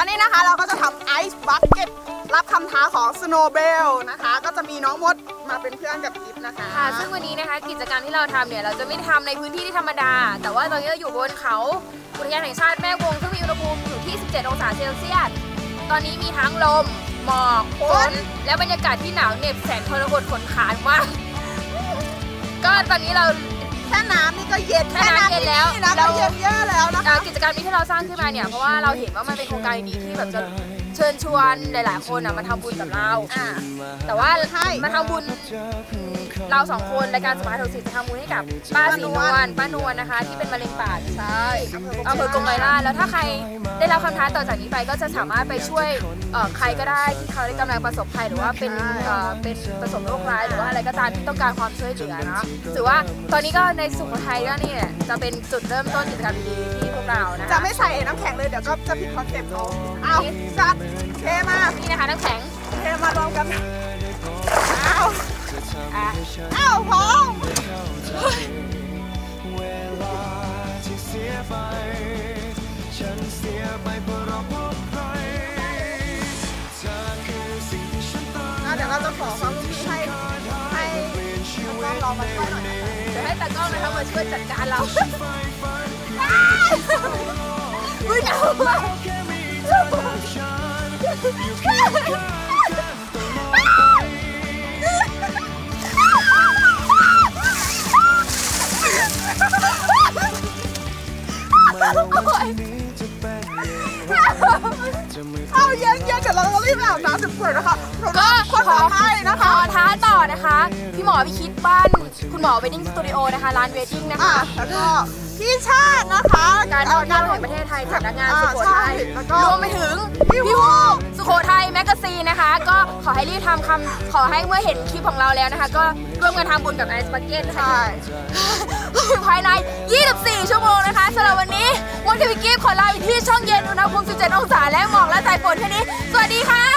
ตอนนี้นะคะเราก็จะทำไอซ์บั c เก็ตรับคำท้าของ Snowbell นะคะ ก็จะมีน้องมดมาเป็นเพื่อนกับกิฟนะคะ ค่ะ ซึ่งวันนี้นะคะกิจกรรมที่เราทำเนี่ยเราจะไม่ทำในพื้นที่ที่ธรรมดา แต่ว่าตอนนี้เราอยู่บนเขาอุทยานแห่งชาติแม่วงซึ่งมีอุณหภูมิอยู่ที่ 17 องศาเซลเซียส ตอนนี้มีทั้งลม หมอกฝนและบรรยากาศที่หนาวเหน็บแสนทรหดขนขานมาก ก็ตอนนี้เรา แค่น้ำนี่ก็เย็นแค่น้ำเย็นแล้วที่นี่นะเราก็เย็นเยอะแล้วนะอ่าคะกิจกรรมนี้ที่เราสร้างขึ้นมาเนี่ยเพราะว่าเราเห็นว่ามันเป็นโครงการดีๆที่แบบจะ เชิญชวนหลายๆ คนอะมาทำบุญกับเรา อ่า แต่ว่าใช่มาทำบุญเราสองคนรายการสมาร์ทโทรสิจะทำบุญให้กับป้าสีนวลป้านวลนะคะ ที่เป็นมะเร็งปากใช่อำเภอกงไกรลาชแล้วถ้าใครได้รับคำท้าต่อจากนี้ไปก็จะสามารถไปช่วยเอ่อใครก็ได้ที่เขาได้กำลังประสบภัยหรือว่าเป็นเอ่อเป็นประสบโรคร้ายหรือว่าอะไรก็ตามที่ต้องการความช่วยเหลือเนาะถือว่าตอนนี้ก็ในสุโขทัยก็นี่เนี่ยจะเป็นจุดเริ่มต้นกิจกรรมดีๆที่ พวกเรานะคะจะไม่ใส่น้ำแข็งเลยเดี๋ยวก็จะผิดคอนเซ็ปต์เขาอ้าวจัดเทมากนี่นะคะน้ำแข็งเทมารวมกันอ้าวอะอ้าวพร้อมเวลาที่เสียไปฉันเสียไปเพราะเราพบใครเธอคือสิ่งที่ฉันต้องอะเดี๋ยวเราจะขอความร่วมมือให้ให้เปลี่ยนชีแล้ววิก็ตเรามาช่วยหน่อยนะคะ เดี๋ยวให้ตากล้องนะคะมาช่วยจัดการเรา เธอกับฉันอยู่เคียงข้างกันตลอดไปไม่ว่าวันนี้จะเป็นอย่างไรจะไม่เอาเย็นเย็นๆเดี๋ยวเราต้องรีบไปอาบน้ำสุดๆนะคะเราก็คนขอทำให้นะขคะอท้าต่อนะคะ พี่หมอพิคิดบ้าน คุณหมอเวดดิ้งสตูดิโอนะคะ ร้านเวดดิ้งนะอะคะ แล้วก็ พี่ชาตินะคะการท่องเที่ยวแห่งประเทศไทยสำนักงานสุโขทัยอ่าใช่แล้วก็รวมไปถึงพี่พี่วูวูสุโขทัยแมกกาซีนนะคะ ก็ขอให้รีบทำคำขอให้เมื่อเห็นคลิปของเราแล้วนะคะ ก็ร่วมกันทำบุญกับไอซ์บักเก็ตค่ะใช่ภายใน 24 ชั่วโมงนะคะสำหรับวันนี้มอนทีวีกิฟขอลาไปที่ช่องเย็นอุณหภูมิ 17 องศาและหมอกและสายฝนแค่นี้ สวัสดีค่ะ